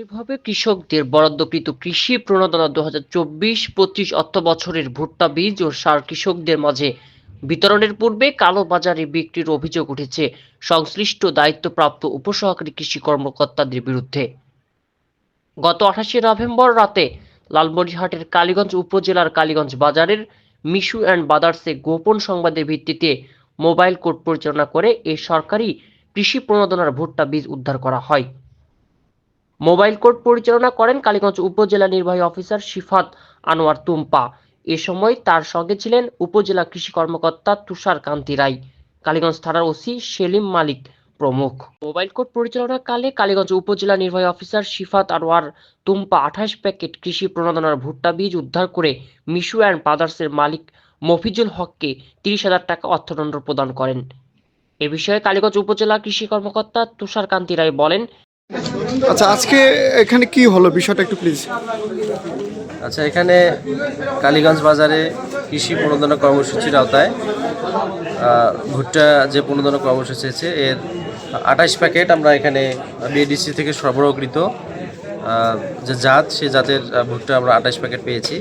সরকারিভাবে কৃষকদের বরাদ্দকৃত কৃষি প্রণোদনা দু হাজার চব্বিশ পঁচিশ অর্থ বছরের ভুট্টা বীজ ও সার কৃষকদের মাঝে বিতরণের পূর্বে কালো বাজারে বিক্রির অভিযোগ উঠেছে সংশ্লিষ্ট দায়িত্বপ্রাপ্ত উপসহকারী কৃষি কর্মকর্তাদের বিরুদ্ধে। গত আঠাশে নভেম্বর রাতে লালমনিরহাটের কালীগঞ্জ উপজেলার কালীগঞ্জ বাজারের মিশু অ্যান্ড বাদার্সে গোপন সংবাদের ভিত্তিতে মোবাইল কোর্ট পরিচালনা করে এই সরকারি কৃষি প্রণোদনার ভুট্টা বীজ উদ্ধার করা হয়। মোবাইল কোর্ট পরিচালনা করেন কালীগঞ্জ উপজেলা নির্বাহী অফিসার শিফাত আনোয়ার তুম্পা। এ সময় তার সঙ্গে ছিলেন উপজেলা কৃষি কর্মকর্তা তুষার কান্তি রায়। কালীগঞ্জ থানার ওসি সেলিম মালিক প্রমুখ। মোবাইল কোর্ট পরিচালনাকালে কালীগঞ্জ উপজেলা নির্বাহী অফিসার শিফাত আনোয়ার তুম্পা আঠাশ প্যাকেট কৃষি প্রণোদনার ভুট্টা বীজ উদ্ধার করে মিশু অ্যান্ড ব্রাদার্সের মালিক মফিজুল হককে তিরিশ হাজার টাকা অর্থদণ্ড প্রদান করেন। এ বিষয়ে কালীগঞ্জ উপজেলা কৃষি কর্মকর্তা তুষার কান্তি রায় বলেন আচ্ছা আজকে এখানে কি হলো? বিষয়টা একটু প্লিজ আচ্ছা এখানে কালীগঞ্জ বাজারে কৃষি প্রণোদনা কর্মসূচির আওতায় ভুট্টা যে প্রণোদনা কর্মসূচি আছে, এর আঠাশ প্যাকেট আমরা এখানে বিএডিসি থেকে সরবরাহকৃত যে জাত সেই জাতের ভুট্টা আমরা আঠাশ প্যাকেট পেয়েছি।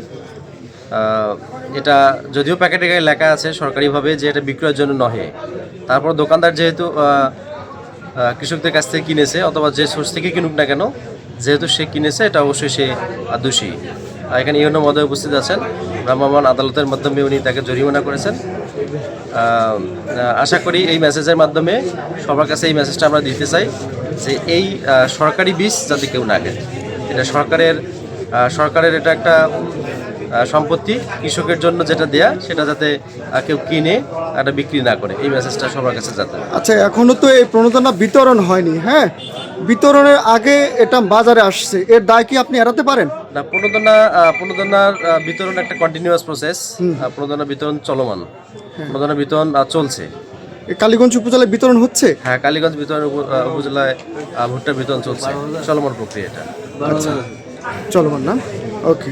এটা যদিও প্যাকেটে লেখা আছে সরকারিভাবে যে এটা বিক্রয়ের জন্য নহে। তারপর দোকানদার যেহেতু কৃষকদের কাছ থেকে কিনেছে, অথবা যে সোর্স থেকে কিনুক না কেন, যেহেতু সে কিনেছে, এটা অবশ্যই সে দোষী এখানে ইউনো মহোদয় উপস্থিত আছেন। ভ্রাম্যমান আদালতের মাধ্যমে উনি তাকে জরিমানা করেছেন। আশা করি এই মেসেজের মাধ্যমে সবার কাছে এই মেসেজটা আমরা দিতে চাই, যে এই সরকারি বীজ যাতে কেউ না কেনে। এটা সরকারের সরকারের এটা একটা সম্পত্তি কৃষকের জন্য যেটা দেয়া সেটা যাতে কেউ কিনে এটা বিক্রি না করে। এই মেসেজটা সবার কাছে যাতে। আচ্ছা এখনও তো এই প্রণোদনা বিতরণ হয়নি হ্যাঁ? বিতরণের আগে এটা বাজারে আসছে এর দায় কি আপনি এড়াতে পারেন? না প্রণোদনা প্রণোদনার বিতরণ একটা কন্টিনিউয়াস প্রসেস প্রণোদনা বিতরণ চলমান। প্রণোদনা বিতরণ চলছে। কালীগঞ্জ উপজেলায় বিতরণ হচ্ছে? হ্যাঁ কালীগঞ্জ বিতরণ উপজেলায় ভুট্টা বিতরণ চলছে। চলমান প্রক্রিয়া এটা। চলমান না? ওকে।